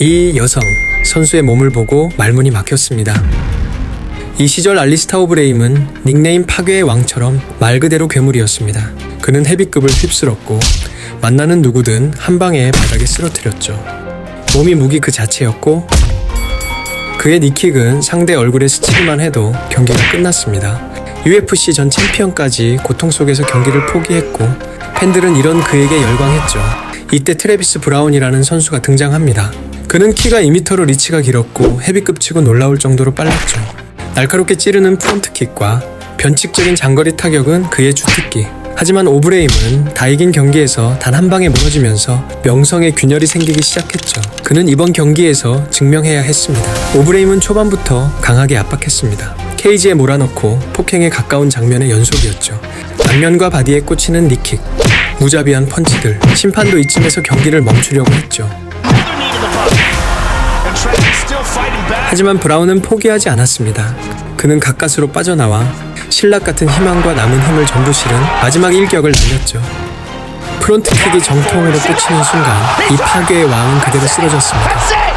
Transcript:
이 여성 선수의 몸을 보고 말문이 막혔습니다. 이 시절 알리스타 오브레임은 닉네임 파괴의 왕처럼 말 그대로 괴물이었습니다. 그는 헤비급을 휩쓸었고 만나는 누구든 한 방에 바닥에 쓰러뜨렸죠. 몸이 무기 그 자체였고 그의 니킥은 상대 얼굴에 스치기만 해도 경기가 끝났습니다. UFC 전 챔피언까지 고통 속에서 경기를 포기했고 팬들은 이런 그에게 열광했죠. 이때 트래비스 브라운이라는 선수가 등장합니다. 그는 키가 2m로 리치가 길었고 헤비급 치고 놀라울 정도로 빨랐죠. 날카롭게 찌르는 프론트킥과 변칙적인 장거리 타격은 그의 주특기. 하지만 오브레임은 다 이긴 경기에서 단 한 방에 무너지면서 명성의 균열이 생기기 시작했죠. 그는 이번 경기에서 증명해야 했습니다. 오브레임은 초반부터 강하게 압박했습니다. 케이지에 몰아넣고 폭행에 가까운 장면의 연속이었죠. 안면과 바디에 꽂히는 니킥, 무자비한 펀치들, 심판도 이쯤에서 경기를 멈추려고 했죠. 하지만 브라운은 포기하지 않았습니다. 그는 가까스로 빠져나와 신락 같은 희망과 남은 힘을 전부 실은 마지막 일격을 날렸죠. 프론트킥이 정통으로 꽂히는 순간 이 파괴의 왕은 그대로 쓰러졌습니다.